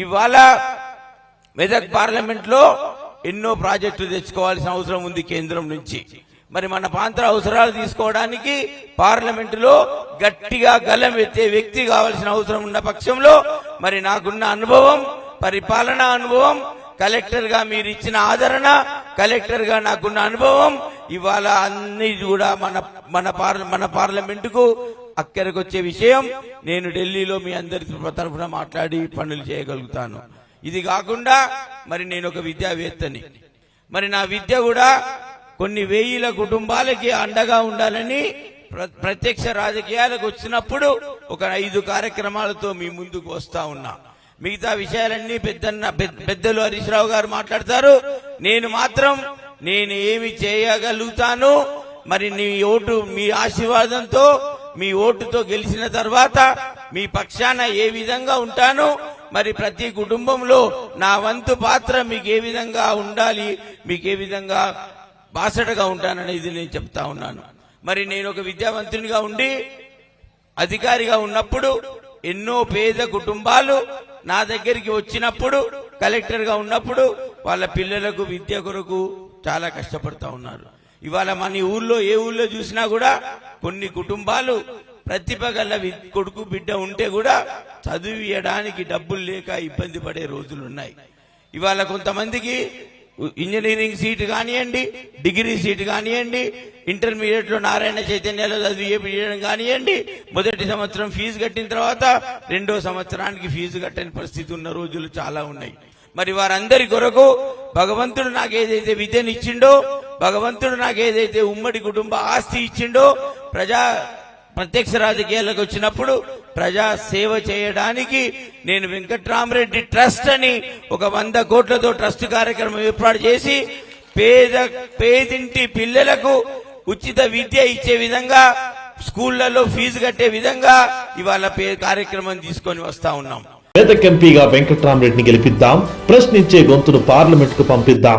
ఇవాళ మెదక్ పార్లమెంట్లో ఎన్నో ప్రాజెక్టులు తెచ్చుకోవాల్సిన అవసరం ఉంది కేంద్రం నుంచి. మరి మన ప్రాంత అవసరాలు తీసుకోవడానికి పార్లమెంట్లో గట్టిగా గలం ఎత్తే వ్యక్తి కావాల్సిన అవసరం ఉన్న పక్షంలో మరి నాకున్న అనుభవం పరిపాలనా అనుభవం కలెక్టర్గా మీరు ఇచ్చిన ఆదరణ కలెక్టర్గా నాకున్న అనుభవం ఇవాళ అన్ని కూడా మన మన పార్ల మన పార్లమెంటుకు అక్కడికి వచ్చే విషయం నేను ఢిల్లీలో మీ అందరి తరఫున మాట్లాడి పనులు చేయగలుగుతాను. ఇది కాకుండా మరి నేను ఒక విద్యావేత్తని. మరి నా విద్య కూడా కొన్ని వేయిల కుటుంబాలకి అండగా ఉండాలని ప్ర- ప్రత్యక్ష రాజకీయాలకు వచ్చినప్పుడు ఒక ఐదు కార్యక్రమాలతో మీ ముందుకు వస్తా ఉన్నా. మిగతా విషయాలన్నీ పెద్దన్న పెద్ద- పెద్దలు హరీష్ రావు గారు మాట్లాడతారు. నేను మాత్రం నేను ఏమి చేయగలుగుతాను మరి నీ ఓటు మీ ఆశీర్వాదంతో మీ ఓటుతో గెలిచిన తర్వాత మీ పక్షాన ఏ విధంగా ఉంటాను మరి ప్రతి కుటుంబంలో నా వంతు పాత్ర మీకు ఏ విధంగా ఉండాలి మీకు ఏ విధంగా బాసటగా ఉంటాననేది నేను చెప్తా ఉన్నాను. మరి నేను ఒక విద్యావంతునిగా ఉండి అధికారిగా ఉన్నప్పుడు ఎన్నో పేద కుటుంబాలు నా దగ్గరికి వచ్చినప్పుడు కలెక్టర్గా ఉన్నప్పుడు వాళ్ళ పిల్లలకు విద్య కొరకు చాలా కష్టపడతా ఉన్నారు. ఇవాళ మన ఊర్లో ఏ ఊర్లో చూసినా కూడా కొన్ని కుటుంబాలు ప్రతిభ గల కొడుకు బిడ్డ ఉంటే కూడా చదివియడానికి డబ్బులు లేక ఇబ్బంది పడే రోజులు ఉన్నాయి ఇవాళ కొంతమందికి ఇంజనీరింగ్ సీట్ కానివ్వండి డిగ్రీ సీట్ కానివ్వండి ఇంటర్మీడియట్లో నారాయణ చైతన్యాలో చదివించడం కానివ్వండి మొదటి సంవత్సరం ఫీజు కట్టిన తర్వాత రెండో సంవత్సరానికి ఫీజు కట్టని పరిస్థితి ఉన్న రోజులు చాలా ఉన్నాయి. మరి వారందరి కొరకు భగవంతుడు నాకు ఏదైతే విద్యను ఇచ్చిండో భగవంతుడు నాకు ఏదైతే ఉమ్మడి కుటుంబ ఆస్తి ఇచ్చిండో ప్రజా ప్రత్యక్ష రాజకీయాలకు వచ్చినప్పుడు ప్రజా సేవ చేయడానికి నేను వెంకట్రామరెడ్డి ట్రస్ట్ అని ఒక వంద కోట్లతో ట్రస్ట్ కార్యక్రమం ఏర్పాటు చేసి పేద పేదింటి పిల్లలకు ఉచిత విద్య ఇచ్చే విధంగా స్కూళ్ళలో ఫీజు కట్టే విధంగా ఇవాళ కార్యక్రమం తీసుకొని వస్తా ఉన్నాం. మెదక్ ఎంపీగా వెంకట్రామరెడ్డిని గెలిపిద్దాం. ప్రశ్నించే గొంతును పార్లమెంట్కు పంపిద్దాం.